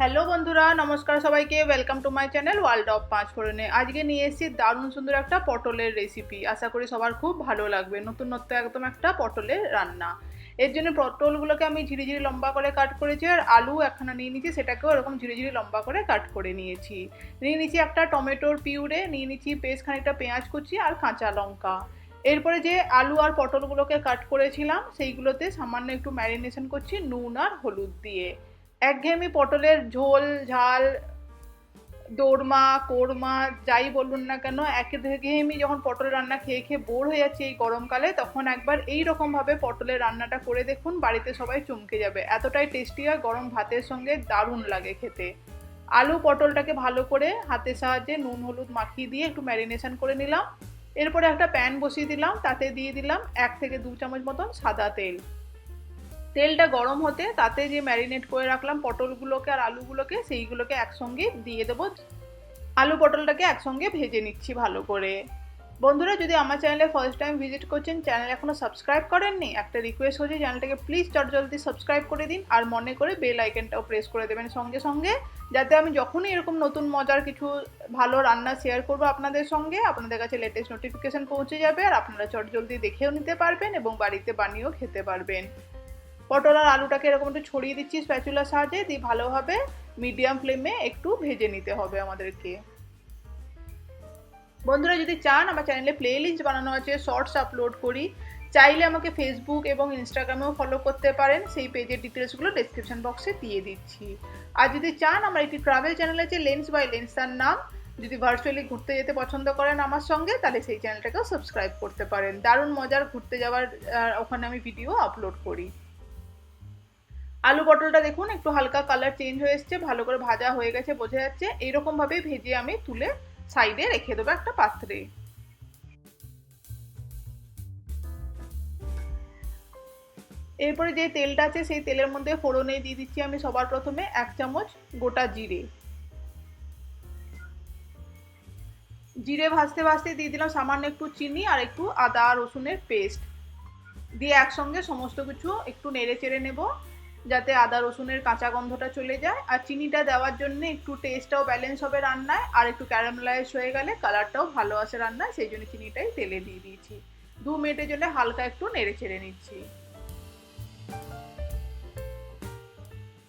Hello বন্ধুরা, নমস্কার সবাইকে। Welcome to my channel world of পাঁচ ফোড়নে আজকে নিয়ে এসেছি দারুণ সুন্দর একটা পটলের রেসিপি আশা করি সবার খুব ভালো লাগবে। নতুনত্ব একদম একটা পটলের রান্না। এর জন্য পটলগুলোকে আমি ঝিরি ঝিরি লম্বা করে কাট করেছি, আর আলু একখানা নিয়ে নিয়েছি, সেটাকেও এরকম ঝিরি ঝিরি লম্বা করে কাট করে নিয়েছি। নিয়ে নিয়েছি একটা টমেটোর পিউরে, নিয়ে নিয়েছি পেস্ট খানিকটা পেঁয়াজ কুচি আর কাঁচা লঙ্কা। এরপরে যে আলু আর পটলগুলোকে কাট করেছিলাম, সেইগুলোতে সামান্য একটু ম্যারিনেশন করছি নুন আর হলুদ দিয়ে। একঘেয়েমি পটলের ঝোল, ঝাল, দোরমা, কোরমা, যাই বলুন না কেন, একঘেয়েমি যখন পটল রান্না খেয়ে খেয়ে বোর হয়ে যাচ্ছে এই গরমকালে, তখন একবার এই রকমভাবে পটলের রান্নাটা করে দেখুন, বাড়িতে সবাই চমকে যাবে। এতটাই টেস্টি হয়, গরম ভাতের সঙ্গে দারুণ লাগে খেতে। আলু পটলটাকে ভালো করে হাতের সাহায্যে নুন, হলুদ মাখিয়ে দিয়ে একটু ম্যারিনেশন করে নিলাম। এরপরে একটা প্যান বসিয়ে দিলাম, তাতে দিয়ে দিলাম এক থেকে দু চামচ মতন সাদা তেল। তেলটা গরম হতে তাতে যে ম্যারিনেট করে রাখলাম, পটলগুলোকে আর আলুগুলোকে, সেইগুলোকে একসঙ্গে দিয়ে দেবো। আলু পটলটাকে একসঙ্গে ভেজে নিচ্ছি ভালো করে। বন্ধুরা, যদি আমার চ্যানেলে ফার্স্ট টাইম ভিজিট করছেন, চ্যানেল এখনও সাবস্ক্রাইব করেননি, একটা রিকোয়েস্ট হচ্ছে চ্যানেলটাকে প্লিজ জলদি সাবস্ক্রাইব করে দিন, আর মনে করে বেল আইকনটাও প্রেস করে দেবেন সঙ্গে সঙ্গে, যাতে আমি যখনই এরকম নতুন মজার কিছু ভালো রান্না শেয়ার করব আপনাদের সঙ্গে, আপনাদের কাছে লেটেস্ট নোটিফিকেশান পৌঁছে যাবে, আর আপনারা জলদি দেখেও নিতে পারবেন এবং বাড়িতে বানিয়েও খেতে পারবেন। পটল আর আলুটাকে এরকম একটু ছড়িয়ে দিচ্ছি স্প্যাচুলার সাহায্যে, দিয়ে ভালোভাবে মিডিয়াম ফ্লেমে একটু ভেজে নিতে হবে আমাদেরকে। বন্ধুরা, যদি চান আমার চ্যানেলে প্লে লিস্ট বানানো আছে শর্টস আপলোড করি, চাইলে আমাকে ফেসবুক এবং ইনস্টাগ্রামেও ফলো করতে পারেন, সেই পেজের ডিটেলসগুলো ডিসক্রিপশন বক্সে দিয়ে দিচ্ছি। আর যদি চান আমার একটি ট্রাভেল চ্যানেল আছে লেন্স বাই লেন্স তার নাম, যদি ভার্চুয়ালি ঘুরতে যেতে পছন্দ করেন আমার সঙ্গে, তাহলে সেই চ্যানেলটাকেও সাবস্ক্রাইব করতে পারেন। দারুণ মজার ঘুরতে যাওয়ার ওখানে আমি ভিডিও আপলোড করি। আলু পটলটা দেখুন, একটু হালকা কালার চেঞ্জ হয়ে এসছে, ভালো করে ভাজা হয়ে গেছে, বোঝা যাচ্ছে। এইরকম ভাবে ভেজে আমি তুলে সাইডে রেখে দেবো একটা পাত্রে। এরপরে যে তেলটা আছে, সেই তেলের মধ্যে ফোড়নে দিয়ে দিচ্ছি আমি সবার প্রথমে এক চামচ গোটা জিরে। জিরে ভাজতে ভাজতে দিয়ে দিলাম সামান্য একটু চিনি আর একটু আদা রসুনের পেস্ট দিয়ে একসঙ্গে সমস্ত কিছু একটু নেড়ে চেড়ে নেব। যাতে আদা রসুনের কাঁচা গন্ধটা চলে যায়। আর চিনিটা দেওয়ার জন্য একটু টেস্টটাও ব্যালেন্স হবে রান্নায়, আর একটু ক্যারামেলাইজ হয়ে গেলে কালারটাও ভালো আসে রান্নায়, সেই জন্য চিনিটাই তেলে দিয়ে দিয়েছি। দু মিনিটের জন্য হালকা একটু নেড়ে চেড়ে নিচ্ছি।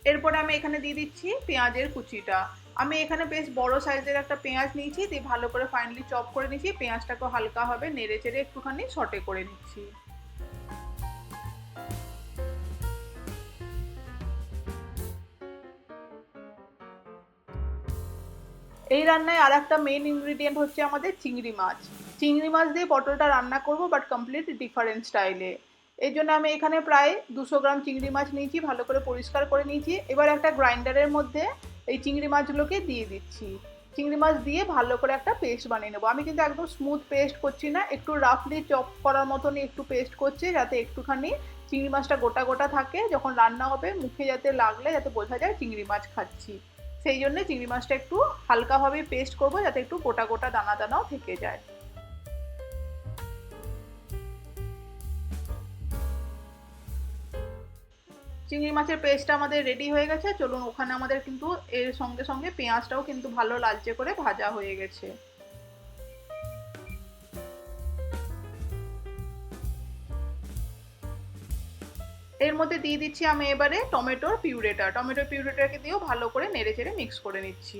এরপরে আমি এখানে দিয়ে দিচ্ছি পেঁয়াজের কুচিটা। আমি এখানে বেশ বড় সাইজের একটা পেঁয়াজ নিয়েছি, দিয়ে ভালো করে ফাইনালি চপ করে নিচ্ছি পেঁয়াজটাকেও হালকা হবে, নেড়ে চেড়ে একটুখানি শটে করে নিচ্ছি। এই রান্নায় আর একটা মেন ইনগ্রিডিয়েন্ট হচ্ছে আমাদের চিংড়ি মাছ। চিংড়ি মাছ দিয়ে পটলটা রান্না করব বাট কমপ্লিট ডিফারেন্ট স্টাইলে এই জন্য আমি এখানে প্রায় দুশো গ্রাম চিংড়ি মাছ নিয়েছি, ভালো করে পরিষ্কার করে নিয়েছি। এবার একটা গ্রাইন্ডারের মধ্যে এই চিংড়ি মাছগুলোকে দিয়ে দিচ্ছি। চিংড়ি মাছ দিয়ে ভালো করে একটা পেস্ট বানিয়ে নেব। আমি কিন্তু একদম স্মুথ পেস্ট করছি না, একটু রাফলি চপ করার মতনই একটু পেস্ট করছি, যাতে একটুখানি চিংড়ি মাছটা গোটা গোটা থাকে। যখন রান্না হবে, মুখে যাতে লাগলে যাতে বোঝা যায় চিংড়ি মাছ খাচ্ছি। সেই জন্যে চিংড়ি মাছটা একটু হালকাভাবে পেস্ট করব, যাতে একটু গোটা গোটা দানা দানাও থেকে যায়। চিংড়ি মাছের পেস্টটা আমাদের রেডি হয়ে গেছে। চলুন ওখানে আমাদের কিন্তু এর সঙ্গে সঙ্গে পেঁয়াজটাও কিন্তু ভালো লালচে করে ভাজা হয়ে গেছে। এর মধ্যে দিয়ে দিচ্ছি আমি এবারে টমেটোর পিউরেটা। টমেটোর পিউরেটাকে দিয়েও ভালো করে নেড়ে চেড়ে মিক্স করে নিচ্ছি।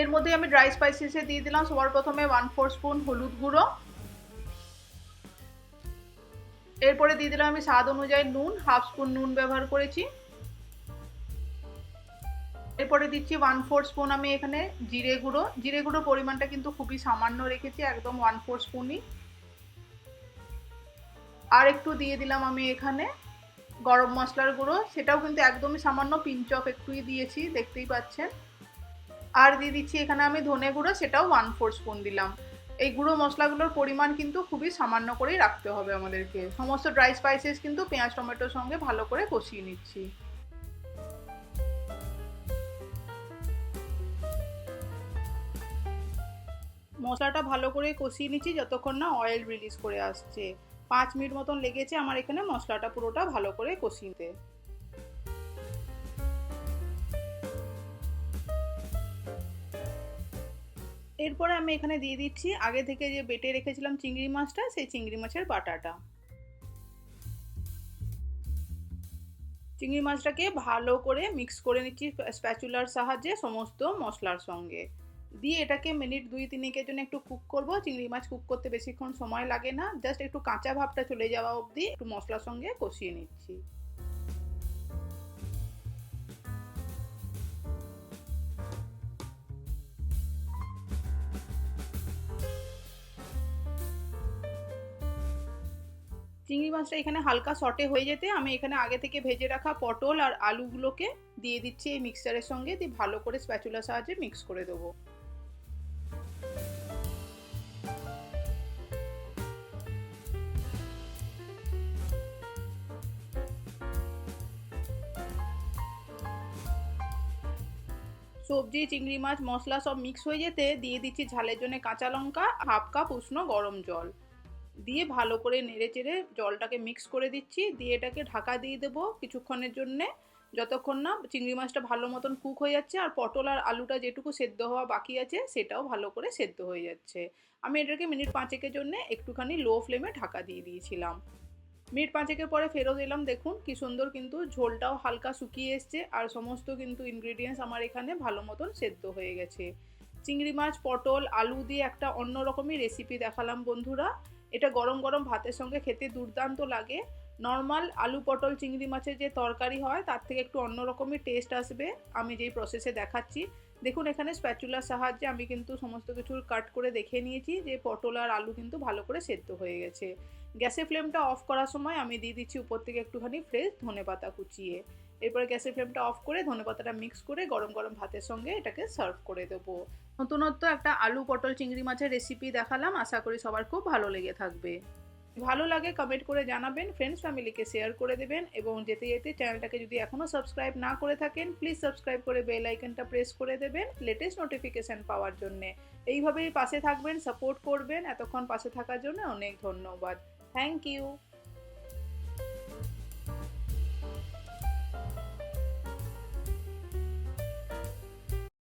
এর মধ্যে আমি ড্রাই স্পাইসেসে দিয়ে দিলাম। সবার প্রথমে ওয়ান ফোর স্পুন হলুদ গুঁড়ো। এরপরে দিয়ে দিলাম আমি স্বাদ অনুযায়ী নুন হাফ স্পুন নুন ব্যবহার করেছি। এরপরে দিচ্ছি ওয়ান ফোর স্পুন আমি এখানে জিরে গুঁড়ো। জিরে গুঁড়ো পরিমাণটা কিন্তু খুবই সামান্য রেখেছি, একদম ওয়ান ফোর স্পুনই আর একটু দিয়ে দিলাম আমি এখানে গরম মশলার গুঁড়ো। সেটাও কিন্তু একদমই সামান্য পিঞ্চক একটুই দিয়েছি, দেখতেই পাচ্ছেন। আর দিয়ে দিচ্ছি এখানে আমি ধনে গুঁড়ো, সেটাও ওয়ান ফোর স্পুন দিলাম। এই গুঁড়ো মশলাগুলোর পরিমাণ কিন্তু খুবই সামান্য করেই রাখতে হবে আমাদেরকে। সমস্ত ড্রাই স্পাইসেস কিন্তু পেঁয়াজ, টমেটোর সঙ্গে ভালো করে কষিয়ে নিচ্ছি। মশলাটা ভালো করে কষিয়ে নিচ্ছি, যতক্ষণ না অয়েল রিলিজ করে আসছে। পাঁচ মিনিট মতন লেগেছে আমার এখানে মশলাটা পুরোটা ভালো করে কষিতে এরপরে আমি এখানে দিয়ে দিচ্ছি, আগে থেকে যে বেটে রেখেছিলাম চিংড়ি মাছটা, সেই চিংড়ি মাছের বাটাটা। চিংড়ি মাছটাকে ভালো করে মিক্স করে নিচ্ছি স্প্যাচুলার সাহায্যে সমস্ত মশলার সঙ্গে। দিয়ে এটাকে মিনিট দুই তিনেকের জন্য একটু কুক করব। চিংড়ি মাছ কুক করতে বেশিক্ষণ সময় লাগে না। জাস্ট একটু কাঁচা ভাবটা চলে যাওয়া অবধি একটু মশলার সঙ্গে কষিয়ে নিচ্ছি। চিংড়ি মাছটা এখানে হালকা শর্টে হয়ে যেতে আমি এখানে আগে থেকে ভেজে রাখা পটল আর আলুগুলোকে দিয়ে দিচ্ছি এই মিক্সারের সঙ্গে। দিয়ে ভালো করে স্প্যাচুলার সাহায্যে মিক্স করে দেবো। সবজি, চিংড়ি মাছ, মশলা সব মিক্স হয়ে যেতে দিয়ে দিচ্ছি ঝালের জন্য কাঁচা লঙ্কা হাফ কাপ উষ্ণ গরম জল। দিয়ে ভালো করে নেড়ে চেড়ে জলটাকে মিক্স করে দিচ্ছি। দিয়ে এটাকে ঢাকা দিয়ে দেবো কিছুক্ষণের জন্যে। যতক্ষণ না চিংড়ি মাছটা ভালো মতন কুক হয়ে যাচ্ছে আর পটল আর আলুটা যেটুকু সেদ্ধ হওয়া বাকি আছে, সেটাও ভালো করে সেদ্ধ হয়ে যাচ্ছে। আমি এটাকে মিনিট পাঁচেকের জন্য একটুখানি লো ফ্লেমে ঢাকা দিয়ে দিয়েছিলাম। মিনিট পাঁচেকের পরে ফেরত এলাম, দেখুন কি সুন্দর কিন্তু ঝোলটাও হালকা শুকিয়ে এসছে আর সমস্ত কিন্তু ইনগ্রিডিয়েন্টস আমার এখানে ভালো মতন সেদ্ধ হয়ে গেছে। চিংড়ি মাছ, পটল, আলু দিয়ে একটা অন্য রেসিপি দেখালাম বন্ধুরা। এটা গরম গরম ভাতের সঙ্গে খেতে দুর্দান্ত লাগে। নর্মাল আলু, পটল, চিংড়ি মাছের যে তরকারি হয়, তার থেকে একটু অন্য রকমই টেস্ট আসবে। আমি যেই প্রসেসে দেখাচ্ছি দেখুন, এখানে স্প্যাচুলার সাহায্যে আমি কিন্তু সমস্ত কিছুর কাট করে দেখে নিয়েছি যে পটল আর আলু কিন্তু ভালো করে সেদ্ধ হয়ে গেছে। গ্যাসের ফ্লেমটা অফ করার সময় আমি দিয়ে দিচ্ছি উপর থেকে একটুখানি ফ্রেশ ধনে পাতা কুচিয়ে। এরপরে গ্যাসের ফ্লেমটা অফ করে ধনে পাতাটা মিক্স করে গরম গরম ভাতের সঙ্গে এটাকে সার্ভ করে দেবো। নতুনত্ব একটা আলু, পটল, চিংড়ি মাছের রেসিপি দেখালাম। আশা করি সবার খুব ভালো লেগে থাকবে। ভালো লাগে কমেন্ট করে জানাবেন ফ্রেন্ডস ফ্যামিলিকে শেয়ার করে দেবেন এবং যেতে যেতে চ্যানেলটাকে যদি এখনও সাবস্ক্রাইব না করে থাকেন প্লিজ সাবস্ক্রাইব করে বেল আইকনটা প্রেস করে দেবেন লেটেস্ট নোটিফিকেশান পাওয়ার জন্যে। এইভাবেই পাশে থাকবেন সাপোর্ট করবেন। এতক্ষণ পাশে থাকার জন্য অনেক ধন্যবাদ। Thank you